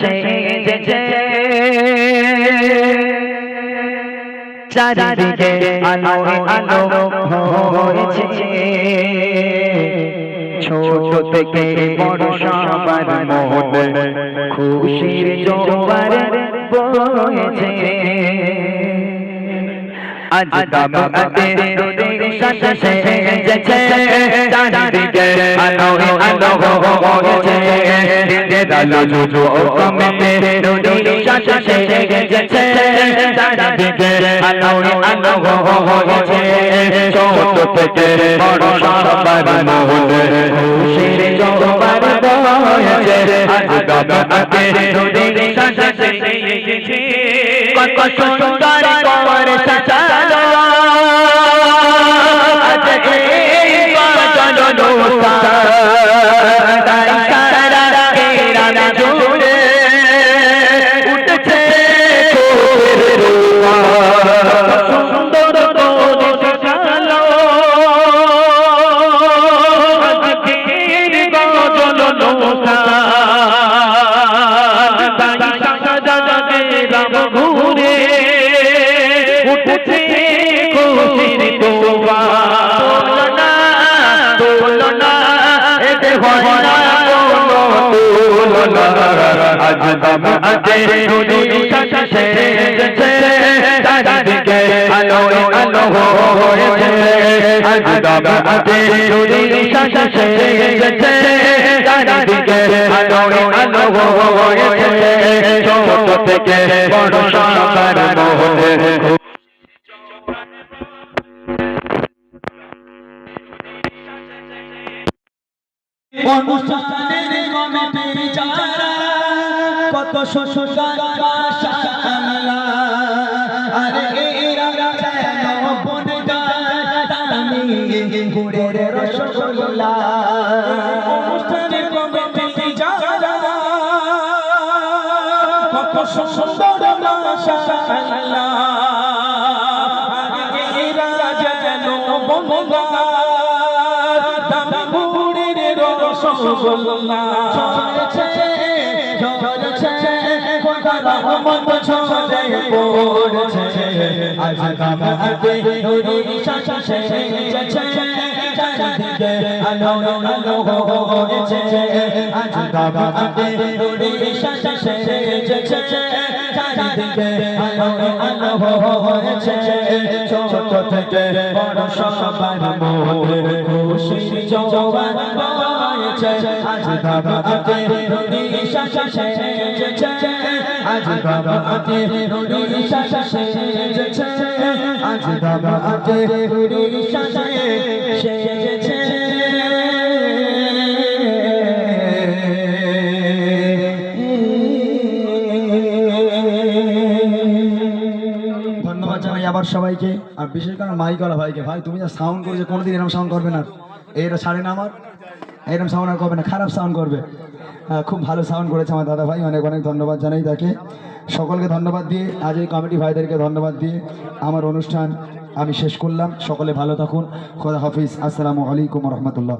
সেজেছে চারিদিকে আলো আলো হয়েছে ছোট থেকে বড় সবার মনে খুশির জোয়ার বয়েছে আজ দাম আতে সাথে সেজেছে চারিদিকে আলো আলো হয়েছে দিনের আলো জুজু কমেতে সাথে সেজেছে চারিদিকে আলো আলো হয়েছে ছোট থেকে বড় সবার মনে খুশির জোয়ার বয়েছে আজ দাম সাথে সেজেছে কত সুন্দর খুশির তোবা তোলনা তোলনা এতে হয় না কোনো তোলনা। আজ দাম আতে নুরি শাসা চারিদিকে আলো আলো হয়েছে। আজ দাম আতে নুরি শাসা চারিদিকে আলো আলো হয়েছে। ছোট থেকে বড় সবার মোহে অনুষ্ঠানের কমিটির যারা কত শ্বশুর সামলা আরে এরা যেন বন গানি গুড়ের রসগোল্লা অনুষ্ঠানের কমিটির যারা কত সুন্দর মাশাআল্লাহ। আরে এরা যেন বন গানি গুড়ের রসগোল্লা চলেছে চলেছে রহমত ছড়ে পড়ছে আজ কামাতে নুরি শাসা চারিদিকে আলো আলো হয়েছে আজ কামাতে নুরি শাসা চারিদিকে আলো আলো হয়েছে ছোট থেকে বড় সবার মনে খুশি জওয়ান হয়েছে আজ আজ কামাতে নুরি শাসা সেজেছে ধন্যবাদ জানাই আবার সবাইকে। আর বিশেষ করে মাইকওয়ালা ভাইকে। ভাই, তুমি যা সাউন্ড করেছ, কোনোদিন এরকম সাউন্ড করবে না। এটা ছাড়ে না আমার। এরকম সাউন্ড আর করবে না, খারাপ সাউন্ড করবে। খুব ভালো সাউন্ড করেছে আমার দাদা ভাই, অনেক অনেক ধন্যবাদ জানাই তাকে। সকলকে ধন্যবাদ দিয়ে, আজ এই কমিটি ভাইদেরকে ধন্যবাদ দিয়ে আমার অনুষ্ঠান আমি শেষ করলাম। সকলে ভালো থাকুন। খোদা হাফিজ। আসসালামু আলাইকুম রহমতুল্লাহ।